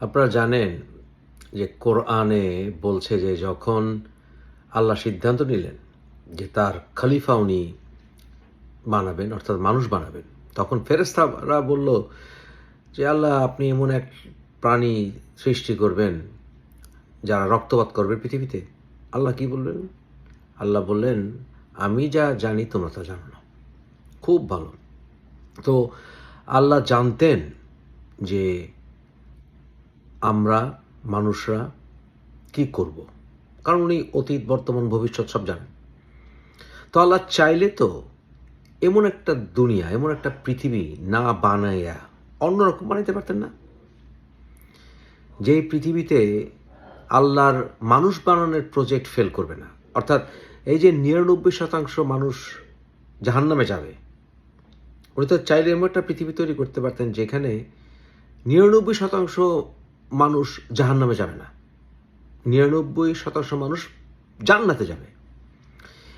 আপনারা জানেন যে কোরআনে বলছে যে যখন আল্লাহ সিদ্ধান্ত নিলেন যে তার খলিফা উনি বানাবেন, অর্থাৎ মানুষ বানাবেন, তখন ফেরেস্তারা বলল যে, আল্লাহ, আপনি এমন এক প্রাণী সৃষ্টি করবেন যারা রক্তপাত করবে পৃথিবীতে। আল্লাহ কি বললেন? আল্লাহ বললেন, আমি যা জানি তোমরা তা জানো না। খুব ভালো। তো আল্লাহ জানতেন যে আমরা মানুষরা কি করব? কারণ উনি অতীত, বর্তমান, ভবিষ্যৎ সব জানেন। তো আল্লাহ চাইলে তো এমন একটা দুনিয়া, এমন একটা পৃথিবী না বানাইয়া অন্যরকম বানাইতে পারতেন না। যেই পৃথিবীতে আল্লাহর মানুষ বানানোর প্রজেক্ট ফেল করবে না, অর্থাৎ এই যে নিরানব্বই শতাংশ মানুষ জাহান্নামে যাবে, উনি তো চাইলে এমন একটা পৃথিবী তৈরি করতে পারতেন যেখানে নিরানব্বই শতাংশ মানুষ জাহান্নামে যাবে না। নিরানব্বই শতাংশ মানুষ জান্নাতে যাবে।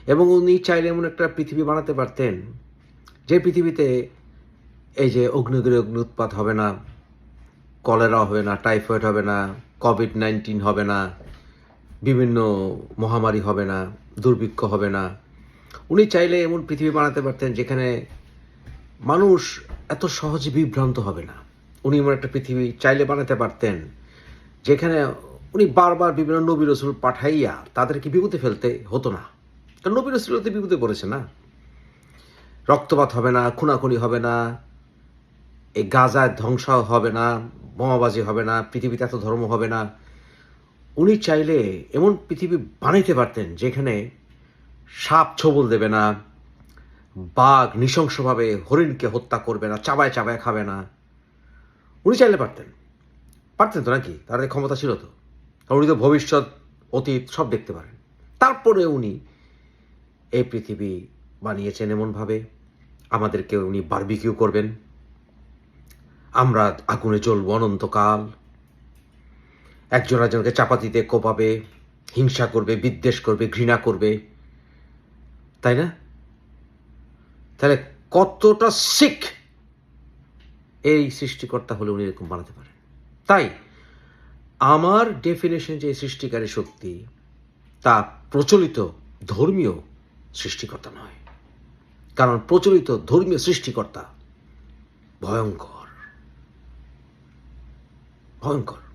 এবং উনি চাইলে এমন একটা পৃথিবী বানাতে পারতেন, যে পৃথিবীতে এই যে অগ্নিগিরি অগ্নি উৎপাত হবে না, কলেরা হবে না, টাইফয়েড হবে না, কোভিড নাইন্টিন হবে না, বিভিন্ন মহামারী হবে না, দুর্ভিক্ষ হবে না। উনি চাইলে এমন পৃথিবী বানাতে পারতেন যেখানে মানুষ এত সহজে বিভ্রান্ত হবে না। উনি এমন একটা পৃথিবী চাইলে বানাতে পারতেন, যেখানে উনি বারবার বিভিন্ন নবী রসুল পাঠাইয়া তাদেরকে বিপদে ফেলতে হতো না। কারণ নবী রসুল তো বিপদে পড়েছে না। রক্তপাত হবে না, খুনাখুনি হবে না, এই গাজায় ধ্বংস হবে না, বোমাবাজি হবে না, পৃথিবীতে এত ধর্ম হবে না। উনি চাইলে এমন পৃথিবী বানাইতে পারতেন, যেখানে সাপ ছবল দেবে না, বাঘ নৃশংসভাবে হরিণকে হত্যা করবে না, চাবায় চাবায় খাবে না। উনি চাইলে পারতেন। পারতেন তো নাকি? তাদের ক্ষমতা ছিল তো। উনি তো ভবিষ্যৎ, অতীত সব দেখতে পারেন। তারপরে উনি এই পৃথিবী বানিয়েছেন এমনভাবে। আমাদেরকে উনি বারবিকিউ করবেন। আমরা আগুনে জ্বলবো অনন্তকাল। একজন একজনকে চাপাতিতে কোপাবে, হিংসা করবে, বিদ্বেষ করবে, ঘৃণা করবে। তাই না? তাহলে কতটা শিখ এই সৃষ্টিকর্তা হলে উনি এরকম বানাতে পারেন। তাই আমার ডেফিনেশন যে সৃষ্টিকারী শক্তি, তা প্রচলিত ধর্মীয় সৃষ্টিকর্তা নয়। কারণ প্রচলিত ধর্মীয় সৃষ্টিকর্তা ভয়ঙ্কর। ভয়ঙ্কর।